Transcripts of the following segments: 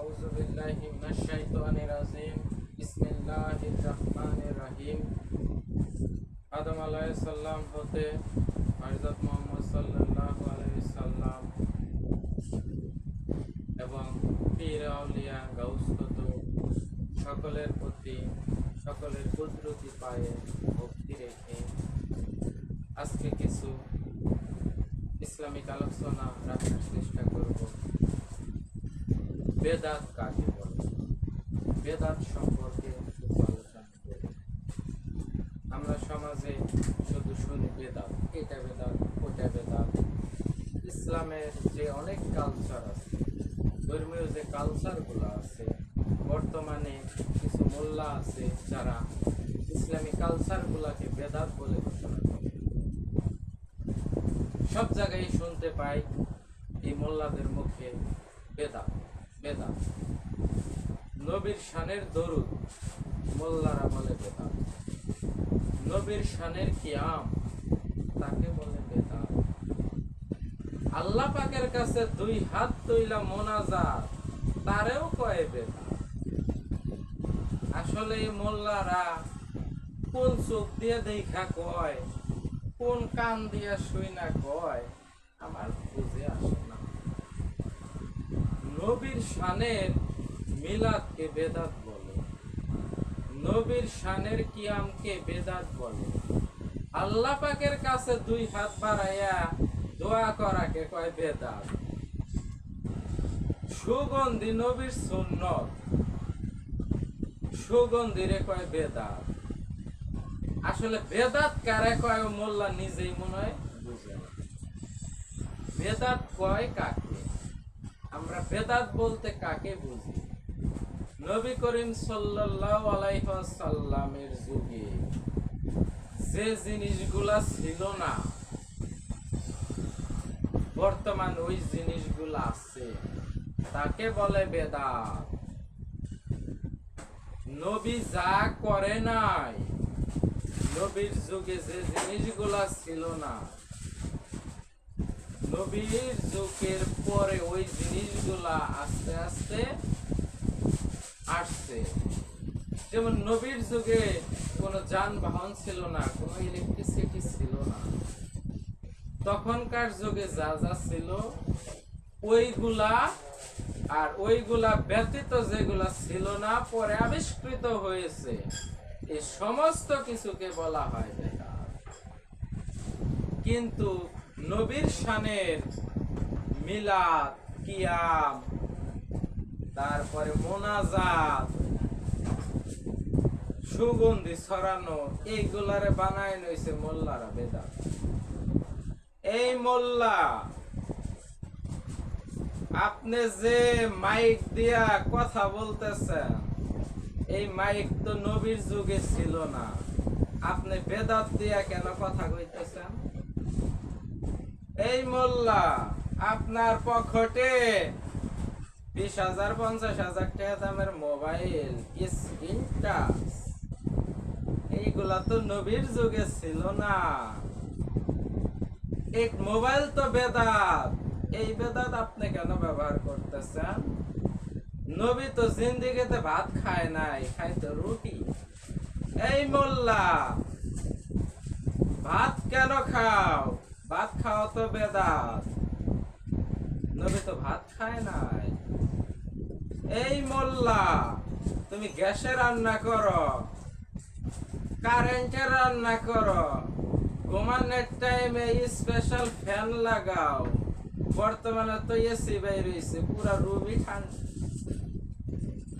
আউযু বিল্লাহি মিনাশ শাইতানির রাজিম বিসমিল্লাহির রহমানির রহিম আদম আলাইহিস সালাম হতে হযরত মুহাম্মদ সাল্লাল্লাহু আলাইহি সাল্লাম এবং পীর আউলিয়া গাউস সকলের প্রতি, সকলের কুদরতি পায়ে ভক্তি রেখে আজকে কিছু ইসলামিক আলোচনা রাখার চেষ্টা করব। বেদাত কাকে বলে? বেদাত সম্পর্কে আমরা সমাজে শুধু শুনি বেদাত এটা বেদাত ওটা বেদাত ইসলামের যে অনেক কালচার আছে, ধর্মীয় যে কালচারগুলো আছে, বর্তমানে কিছু মোল্লা আছে যারা ইসলামী কালচারগুলোকে বেদাত বলে ঘোষণা করে। সব জায়গায় শুনতে পাই এই মোল্লাদের মুখে বেদাত বেদাত নবীর শানের দরুদ বেদাত নবীর শানের কিয়াম তাকে বলে বেদাত আল্লাহ পাকের কাছে দুই হাত তৈলা তারেও কয় বেদাত আসলে মোল্লারা কোন চোখ দিয়ে দেখা কয়, কোন কান দিয়া শুই না কয়, আমার বুঝে আসে না নবীর শানের মিলাদকে বেদাত বলে। নবীর শানের কিয়ামকে বেদাত বলে। আল্লাহ পাকের কাছে দুই হাত বাড়াইয়া দোয়া করাকে কয় বেদাত। সুগন্ধি নবীর সুন্নত। সুগন্ধিরে কয় বেদাত। আসলে বেদাত কারে কয় মোল্লা নিজেই মনে হয় বুঝে বেদাত কয় কাকে? আমরা বেদাত বলতে কাকে বুঝি? নবী করিম সাল্লাল্লাহু যুগে যে জিনিসগুলা ছিল না, বর্তমান ওই জিনিসগুলা আছে। তাকে বলে বেদাত। নবী যা করে নাই, নবীর যুগে যে জিনিসগুলা ছিল না নবীর যুগের পরে ওই জিনিসগুলা আস্তে আস্তে আসছে। যেমন নবীর যুগে কোনো যানবাহন ছিল না, কোনো ইলেকট্রিসিটি ছিল না। তখনকার যুগে যা যা ছিল, ওইগুলা আর ওইগুলা ব্যতীত যেগুলা ছিল না, পরে আবিষ্কৃত হয়েছে। এই সমস্ত কিছুকে বলা হয় কিন্তু নবীর শানের মিলাদ, কিয়াম, তারপরে মোনাজাত, সুগন্ধি ছড়ানো, এইগুলারে বানায় নইছে মোল্লারা বেদাত। এই মোল্লা, আপনি যে মাইক দিয়া কথা বলতেছেন, এই মাইক তো নবীর যুগে ছিল না। আপনি বেদাত দিয়া কেন কথা কইতেছেন? এই মোল্লা, আপনার পকেটে বিশ হাজার, পঞ্চাশ হাজার টাকা দামের মোবাইল, স্ক্রিন টাচ। এইগুলা তো নবীর যুগে ছিল না। এক মোবাইল তো বেদাত। এই বেদাত আপনি কেন ব্যবহার করতেছেন? নবী তো জিন্দিগিতে ভাত খায় নাই, খায় তো রুটি। এই মোল্লা, ভাত কেন খাও? ভাত খাও তো বেদাত। নবী তো ভাত খায় নাই। এই মোল্লা, তুমি গ্যাসে রান্না করো, কারেন্টে রান্না করো, ঘুমানোর টাইমে স্পেশাল ফ্যান লাগাও। বর্তমানে তো এসি বাইর হয়েছে পুরা রুবি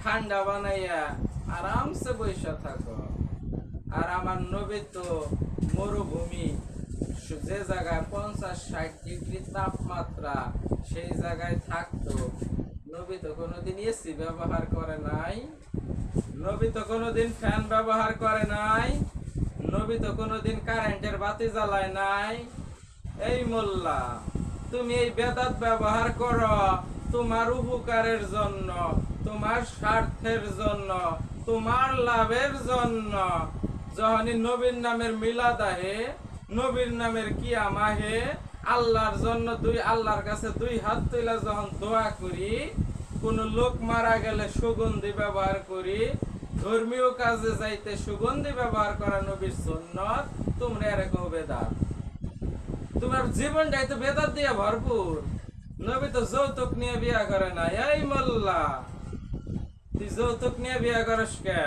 ঠান্ডা বানাইয়া আরামসে বসে থাকো। আর আমার নবী তো মরুভূমি যে জায়গায় পঞ্চাশ ষাট ডিগ্রি তাপমাত্রা, সেই জায়গায় থাকতো। নবী তো কোনোদিন এসি ব্যবহার করে নাই। নবী তো কোনোদিন ফ্যান ব্যবহার করে নাই। নবী তো কোনোদিন কারেন্টের বাতি জ্বালায় নাই। এই মোল্লা, তুমি এই বেদাত ব্যবহার করো, তোমার উপকারের জন্য, তোমার স্বার্থের জন্য, তোমার লাভের জন্য। যখনই নবীর নামের মিলাদ আহে নবীর নামের কিয়াম আহে আল্লাহর জন্য দুই, আল্লাহর কাছে দুই হাত তুইলা যখন দোয়া করি, কোন লোক মারা গেলে সুগন্ধি ব্যবহার করি, ধর্মীয় কাজে যাইতে সুগন্ধি ব্যবহার করা নবীর সুন্নত, তোমরা এরকম বেদাত। তোমার জীবনটাই তো বেদাত দিয়ে ভরপুর। নবী তো যৌতুক নিয়ে বিয়া করে না এই মোল্লা, তুই যৌতুক নিয়ে বিয়া করস কে?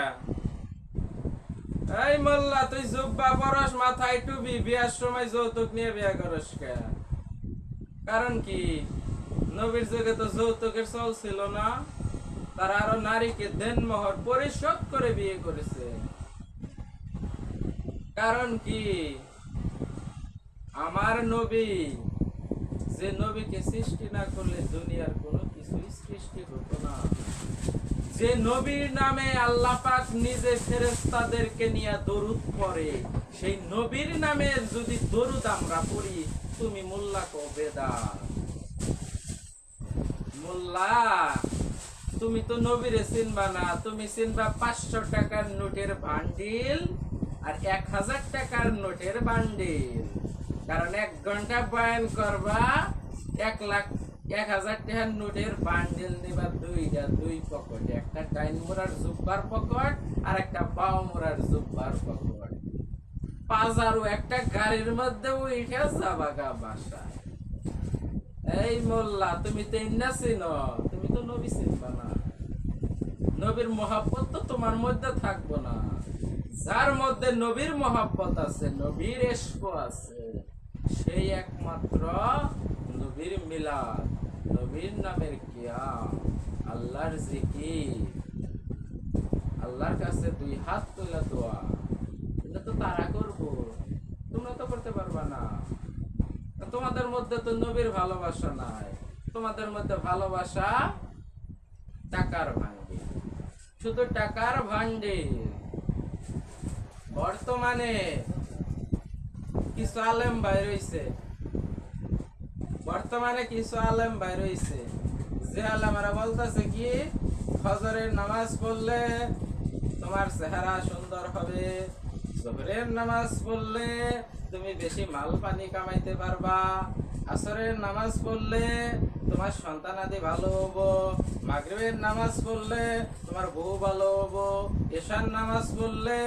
এই মোল্লা, তুই জুব্বা পরস মাথায় টুবি বিয়ার সময় যৌতুক নিয়ে বিয়া করস কে? কারণ কি? নবীর যুগে তো যৌতুকের চল ছিল না। তারা আরও নারীকে দেনমোহর পরিশোধ করে বিয়ে করেছে। কারণ কি? আমার নবী, যে নবীকে সৃষ্টি না করলে দুনিয়ার কোনো যে নবীর নামে আল্লাহ পাক নিজে ফেরেশতাদেরকে নিয়ে দরুদ পড়ে, সেই নবীর নামে যদি দরুদ আমরা পড়ি, তুমি মোল্লা কবে দা মোল্লা, তুমি তো নবীরে চিনবা না, তুমি চিনবা পাঁচশো টাকার নোটের বান্ডিল আর এক হাজার টাকার নোটের বান্ডিল। কারণ এক ঘণ্টা বয়ান করবা, এক লাখ এক হাজার টাকার নোটের বান্ডিল নিবা দুইটা, দুই একটা ডাইন মোড়ার জুব্বার পকেট আর একটা মোড়ার জুব্বার পকেট একটা গাড়ির মধ্যে উঠে যাবা গা বাসায়। এই মোল্লা, তুমি তো ইন্না তুমি তো নবী চিনবা না। নবীর মহাব্বত তো তোমার মধ্যে থাকব না। যার মধ্যে নবীর মহাব্বত আছে, নবীর এস্ক আছে, সেই একমাত্র নবীর মিলাদ, নবীর নামের কিয়াম, আল্লাহর জিকির। আল্লাহর কাছে দুই হাত তুলে দোয়া। এটা তো তারা করব। তোমরা তো করতে পারবা না। তোমাদের মধ্যে তো নবীর ভালোবাসা নাই। তোমাদের মধ্যে ভালোবাসা টাকার ভান্ডি শুধু টাকার ভান্ডি বর্তমানে কিছু আলেম ভাই রইছে বর্তমানে কিছু আলেম ভাই রইছে যে আলেমরা বলতেছে কি, ফজরের নামাজ পড়লে তোমার চেহারা সুন্দর হবে। জোহরের নামাজ পড়লে তুমি বেশি মাল পানি কামাইতে পারবা। আসরের নামাজ পড়লে তোমার সন্তানাদি ভালো হব। মাগরিবের নামাজ পড়লে তোমার বউ ভালো হব। এশার নামাজ পড়লে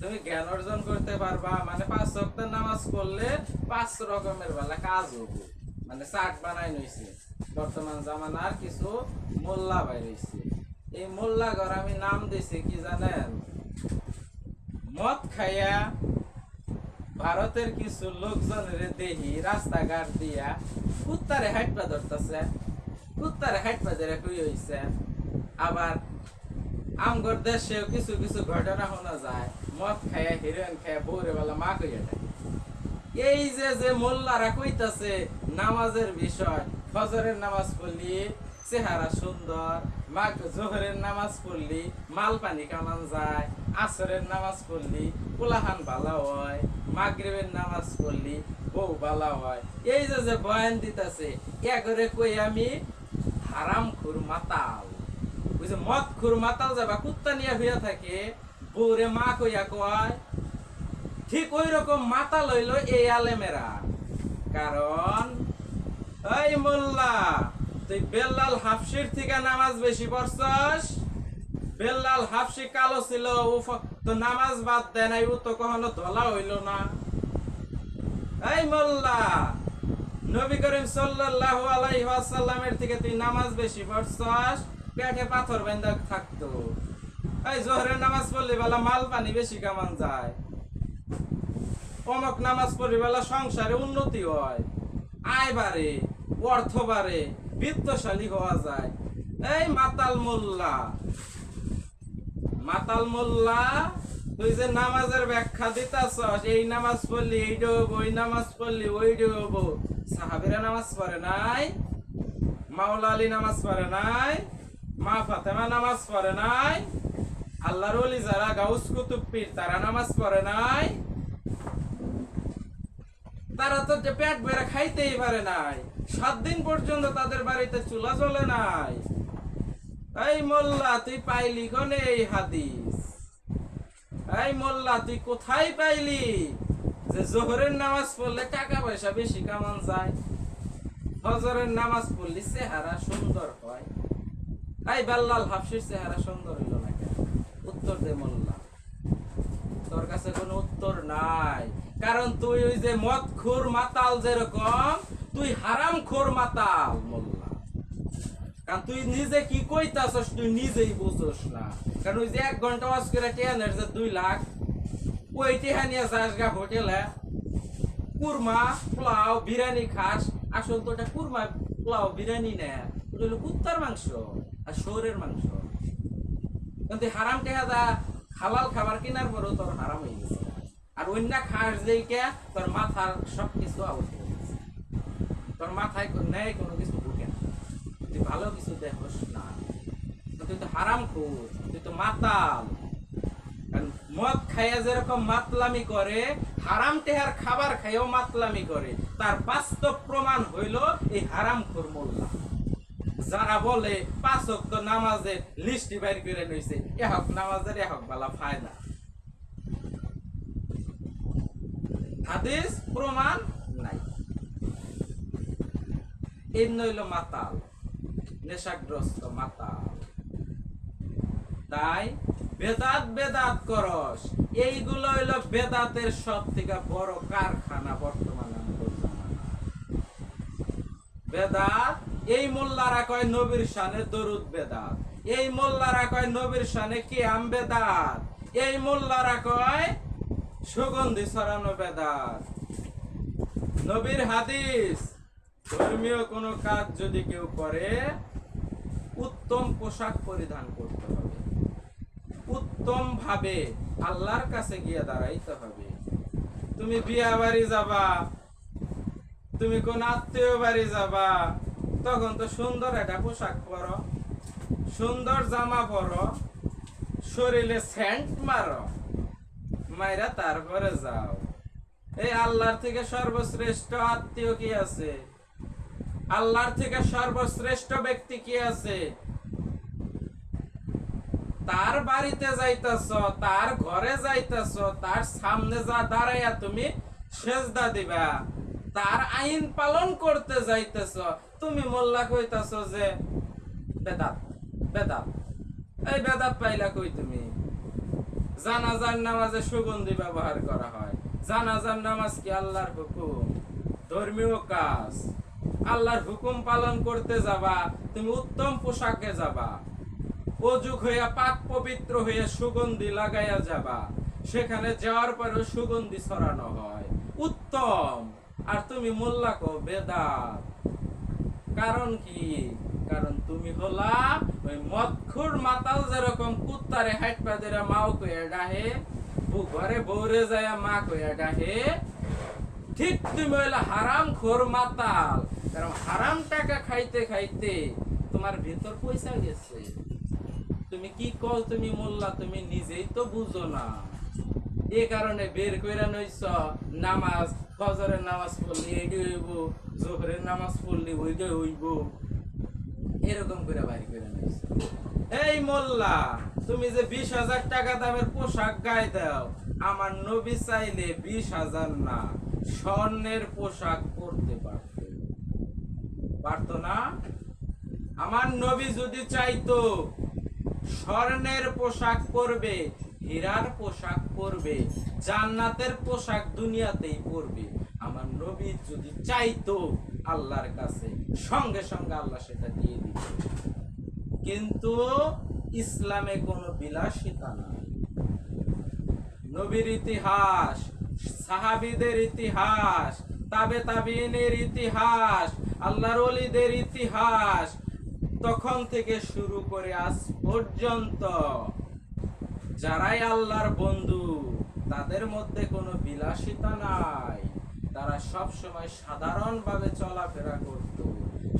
তুমি জ্ঞান অর্জন করতে পারবা। মানে পাঁচ রক্তের নামাজ পড়লে পাঁচ রকমের বেলা কাজ হব। মানে চাট বানাই নইছে বর্তমান জামানার কিছু মোল্লা বাই রয়েছে। এই মোল্লা ঘর আমি নাম দিছি কি জানেন? মদ খাইয়া ভারতের কিছু লোকজনের দেহি রাস্তাঘাট দিয়া কুত্তারে হাইটপা ধরতেছে। কুত্তারে হাইটপা ধরে কই হইছে? আবার আমগর দেশেও কিছু কিছু ঘটনা শোনা যায়। মদ খাইয়া হিরোইন খাইয়া বৌরে বেলা মা কইয়া এই যে যে মোল্লারা কইতাছে নামাজের বিষয়। ফজরের নামাজ পড়লি, চেহারা সুন্দর। জোহরের নামাজ পড়লি মাল পানি কামান যায়। আসরের নামাজ পড়লি, কোলাহান ভালো হয়। মাগরিবের নামাজ পড়লি, বউ ভালো হয়। এই যে যে বয়ান দিতাছে, এগরে কই আমি? হারাম খুর মাতাল ওই মদ খুর মাতাল যাবা কুত্তা নিয়ে হইয়া থাকে, বউরে মা কইয়া কয়, ঠিক ওই রকম মাতাল লইল এই আলেমেরা। কারণ এই মোল্লা, তুই বেল্লাল হাফসির থেকে নামাজ বেশি পড়ছস? বেল্লাল হাফসি কালো ছিল, ও তো নামাজ বাদ দেয় নাই, ও তো কখনো ধলা হইল না। এই মোল্লা, নবী করিম সাল্লাল্লাহু আলাইহি ওয়াসাল্লামের থেকে তুই নামাজ বেশি পড়ছস? পেটে পাথর বেঁধে থাকতো। এই জোহরের নামাজ পড়লে বেলা মাল পানি বেশি কামান যায়। অমক নামাজ পড়ি বেলা সংসারে উন্নতি হয়। আয় বাড়ে। অর্থ বাড়ে বৃত্তশালী হওয়া যায়। এই মাতাল মোল্লা। মাতাল মোল্লা, তুই যে নামাজের ব্যাখ্যা দিতাছ এই নামাজ পড়লি এইটা হব, ওই নামাজ পড়লি ওইটা হব। সাহাবিরা নামাজ পড়ে নাই? মাওলা আলী নামাজ পড়ে নাই? মা ফাতেমা নামাজ পড়ে নাই? আল্লাহর ওলি যারা গাউস কুতুব পীর, তারা নামাজ পড়ে নাই? তারা তো যে পেট বেড়ে খাইতেই পারে নাই। সাত দিন পর্যন্ত তাদের বাড়িতে চুলা জ্বলে নাই। এই মোল্লা, তুই পাইলি কোনে এই হাদিস? এই মোল্লা, তুই কোথায় পাইলি? যে জোহরের নামাজ পড়লে টাকা পয়সা বেশি কামান যায়। ফজরের নামাজ পড়লে চেহারা সুন্দর হয়। এই বাল্লাল হাফসির চেহারা সুন্দর হইল না কেন? উত্তর দে মোল্লা। তোর কাছে কোনো উত্তর নাই। কারণ তুই ওই যে মদ খুর মাতাল যেরকম, তুই হারাম খোর মাতাল, মোল্লা। কারণ তুই নিজে কি কইতাছস, তুই নিজেই বুঝোস না। কারণ ওই যে এক ঘণ্টা ওয়াজ করে টেনের যে দুই লাখ, ওই টেহা নিয়ে যাস গা হোটেলে। কুরমা, পোলাও, বিরিয়ানি খাস। আসল তো ওটা কুরমা, পোলাও, বিরিয়ানি না। ওটা হলো কুত্তার মাংস আর শোরের মাংস। কিন্তু হারাম টেহা দা হালাল খাবার কেনার পরেও তোর হারাম হয়ে গেছে। আর অন্য খাস যেইকে তোর মাথার সব কিছু আউট তোর মাথায় নেই কোনো কিছু ঢুকে না। তুই ভালো কিছু দেখোস না তুই তো হারাম খুর তুই তো মাতাল। মদ খাইয়া যেরকম মাতলামি করে, হারাম টেহার খাবার খাইয়াও মাতলামি করে, তার বাস্তব প্রমাণ হইল এই হারাম খুর মোল্লা। যারা বলে পাঁচ নামাজের লিস্টি বাইর করে লইছে এহক নামাজের এহক বালা, ফায়দা। হাদিস, প্রমাণ নাই। এই নইল মাতাল, নেশাগ্রস্ত মাতাল। তাই বেদাত বেদাত করস, এইগুলো হইল বেদাতের সব থেকে বড় কারখানা বর্তমানে বেদাত, এই মোল্লারা কয় নবীর শানে দরুদ বেদাত, এই মোল্লারা কয় নবীর শানে কিয়াম বেদাত, এই মোল্লারা কয় সুগন্ধি ছড়ানো বেদাত নবীর হাদিস, ধর্মীয় কোনো কাজ যদি কেউ করে, উত্তম পোশাক পরিধান করতে হবে। উত্তম ভাবে আল্লাহর কাছে গিয়ে দাঁড়াইতে হবে। তুমি বিয়া বাড়ি যাবা, তুমি কোন আত্মীয় বাড়ি যাবা, তখন তো সুন্দর একটা পোশাক পরো, সুন্দর জামা পরো, শরীরে সেন্ট মারো। মাইরা তারপরে যাও। এই আল্লাহর থেকে সর্বশ্রেষ্ঠ আত্মীয় কি আছে? আল্লাহর থেকে সর্বশ্রেষ্ঠ ব্যক্তি কি আছে? তার বাড়িতে যাইতাছ, তার ঘরে যাইতাছ, তার সামনে যা দাঁড়াইয়া তুমি সেজদা দিবা, তার আইন পালন করতে যাইতেছ, তুমি মোল্লা কইতাছ যে, বেদাত বেদাত। এই বেদাত পাইলা কই তুমি? জানাজার নামাজে সুগন্ধি ব্যবহার করা হয়। জানাজার নামাজ কি আল্লাহর হুকুম? ধর্মীয় কাজ। আল্লাহর হুকুম পালন করতে যাবা, তুমি উত্তম পোশাকে যাবা। অজুক হইয়া পাক পবিত্র হইয়া সুগন্ধি লাগাইয়া যাবা। সেখানে যাওয়ার পরে সুগন্ধি ছড়ানো হয়। উত্তম। আর তুমি মোল্লা কো বেদাত। কারণ কি? কারণ তুমি হলা ওই মদখুর মাতাল যেরকম কুত্তারে হাইট পাদেরা মাও কইয়া ডাহে ঘরে বউরে যায় মা কইয়া ডাহে, ঠিক তুমি হইলা হারাম খোর মাতাল। কারণ হারাম টাকা খাইতে খাইতে তোমার ভেতর পয়সা গেছে। তুমি কি কল তুমি মোল্লা, তুমি নিজেই তো বুঝো না। এ কারণে বের কইরা নইছ, নামাজ, ফজরের নামাজ পড়লি এইটি হইব, জোহরের নামাজ পড়লি ওইটাই হইব। এরকম করে বাড়ি করে এই মোল্লা, তুমি যে বিশ হাজার টাকা দামের পোশাক গায়ে দাও, আমার নবী চাইলে বিশ হাজার না, স্বর্ণের পোশাক পরতে পারত। পারতো না? আমার নবী যদি চাইতো, স্বর্ণের পোশাক পরবে, হীরার পোশাক পরবে, জান্নাতের পোশাক দুনিয়াতেই পরবে, আমার নবী যদি চাইতো আল্লাহর কাছে, সঙ্গে সঙ্গে আল্লাহ সেটা দিয়ে দিত কিন্তু ইসলামে কোনো বিলাসিতা নাই নবীর ইতিহাস, সাহাবিদের ইতিহাস, তাবে তাবিনের ইতিহাস, আল্লাহর ওলিদের ইতিহাস, তখন থেকে শুরু করে আজ পর্যন্ত যারাই আল্লাহর বন্ধু, তাদের মধ্যে কোনো বিলাসিতা নাই। তারা সব সময় সাধারণভাবে চলাফেরা করত,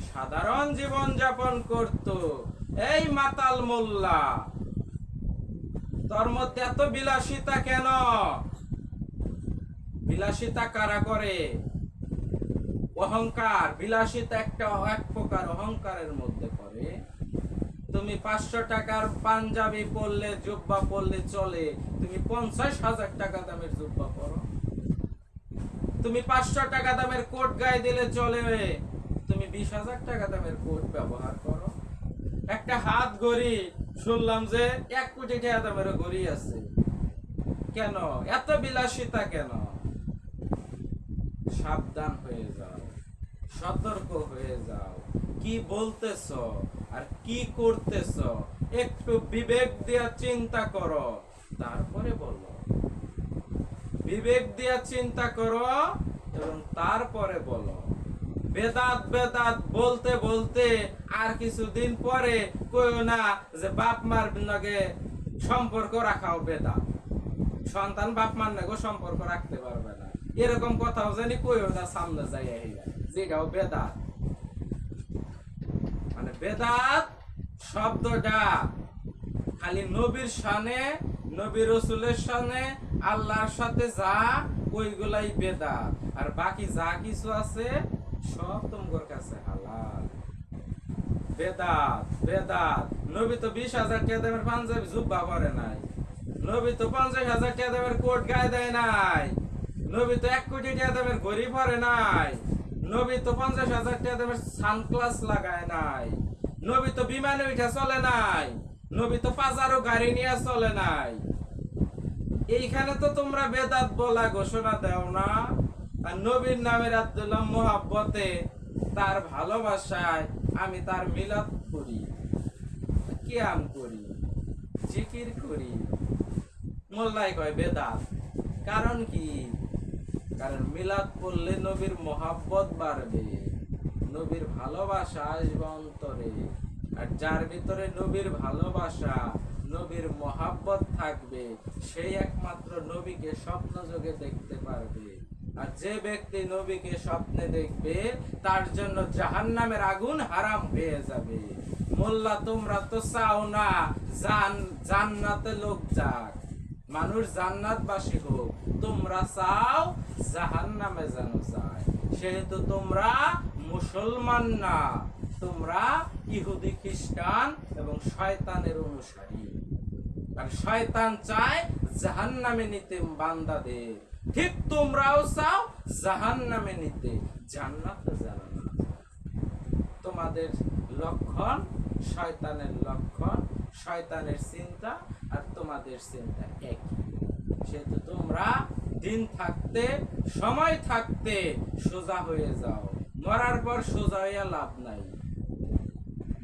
সাধারণ জীবন যাপন করত। এই মাতাল মোল্লা, তোর মধ্যে এত বিলাসিতা কেন? বিলাসিতা কারা করে? অহংকার, বিলাসিতা একটা এক প্রকার অহংকারের মধ্যে করে তুমি পাঁচশো টাকার পাঞ্জাবি পরলে, জুব্বা পরলে চলে, তুমি পঞ্চাশ হাজার টাকা দামের জুব্বা পরো। তুমি পাঁচশো টাকা দামের কোট গায়ে দিলে চলে। তুমি বিশ হাজার টাকা দামের কোট ব্যবহার করো। একটা হাত ঘড়ি, শুনলাম যে এক কোটি টাকা দামের ঘড়ি আছে। কেন? এত বিলাসিতা কেন? সাবধান হয়ে যাও, সতর্ক হয়ে যাও। কি বলতেছ আর কি করতেছ? একটু বিবেক দিয়া চিন্তা করো। তারপরে বলো বিবেক দিয়া চিন্তা করো এবং তারপরে বলো। বেদাত বেদাত বলতে বলতে আর কিছুদিন পরে কইও না যে বাপ মার লগে সম্পর্ক রাখাও বেদাত সন্তান বাপ মার নাগো সম্পর্ক রাখতে পারবে না। এরকম কথাও জানি কইও না সামনে যাই যেটাও বেদাত। মানে বেদাত শব্দটা খালি নবীর শানে নবী রসুলের শানে আল্লাহর সাথে যা, ওইগুলাই বেদাত। আর বাকি যা কিছু আছে, সব তোমার কাছে হালাল। বেদাত বেদাত। নবী তো বিশ হাজার টাকা দামের পাঞ্জাবি জুব্বা পরে নাই। নবী তো পঞ্চাশ হাজার টাকা দামের কোট গায়ে দেয় নাই। নবী তো এক কোটি টাকা দামের ঘড়ি পরে নাই। নবী তো পঞ্চাশ হাজার টাকা দামের সানগ্লাস লাগায় নাই। নবী তো বিমানে উঠে চলে নাই। নবী তো পাজারও গাড়ি নিয়ে চলে নাই। এইখানে তো তোমরা বেদাত বলা ঘোষণা দাও না। আর নবীর নামের আব্দুল্লাহ মোহাব্বতে তার ভালোবাসায় আমি তার মিলাদ করি, কিয়াম করি, জিকির করি। মোল্লাই কয় বেদাত, কারণ কি? কারণ মিলাদ পড়লে নবীর মহাব্বত বাড়বে, নবীর ভালোবাসা আসবে অন্তরে। আর যার ভিতরে নবীর ভালোবাসা, নবীর মহাব্বত থাকবে, সেই একমাত্র নবীকে স্বপ্ন যোগে দেখতে পারবে। আর যে ব্যক্তি নবীকে স্বপ্নে দেখবে, তার জন্য জাহান্নামের আগুন হারাম হয়ে যাবে। মোল্লা, তোমরা তো চাও না, জান, জান্নাতে লোক যাক। মানুষ জান্নাতবাসী হোক, তোমরা চাও জাহান্নামে যেন যায়। সেহেতু তোমরা মুসলমান না। তোমরা ইহুদি, খ্রিস্টান এবং শয়তানের অনুসারী। আর শয়তান চায় জাহান্নামে নিতে বান্দাদের। ঠিক তোমরাও চাও জাহান্নামে নিতে, জান্নাতে জানা তোমাদের লক্ষণ শয়তানের লক্ষণ, শয়তানের চিন্তা আর তোমাদের চিন্তা একই। সেহেতু তোমরা দিন থাকতে, সময় থাকতে সোজা হয়ে যাও। মরার পর সোজা হইয়া লাভ নাই।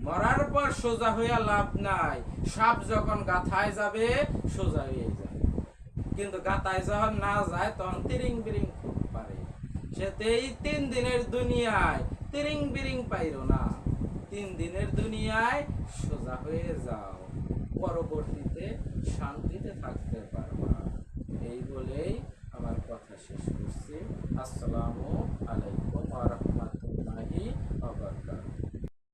মরার পর সোজা হইয়া লাভ নাই। সাপ যখন গাথায় যাবে, সোজা হয়ে যাবে কিন্তু গাথায় যখন না যায়, তখন তিরিং বিরিং খুব পারে। সেতে এই তিন দিনের দুনিয়ায় তিরিং বিরিং পাইরো না। তিন দিনের দুনিয়ায় সোজা হয়ে যাও। পরবর্তীতে শান্তিতে থাকতে পারবা। এই বলেই আমার কথা শেষ করছি। আসসালামু আলাইকুম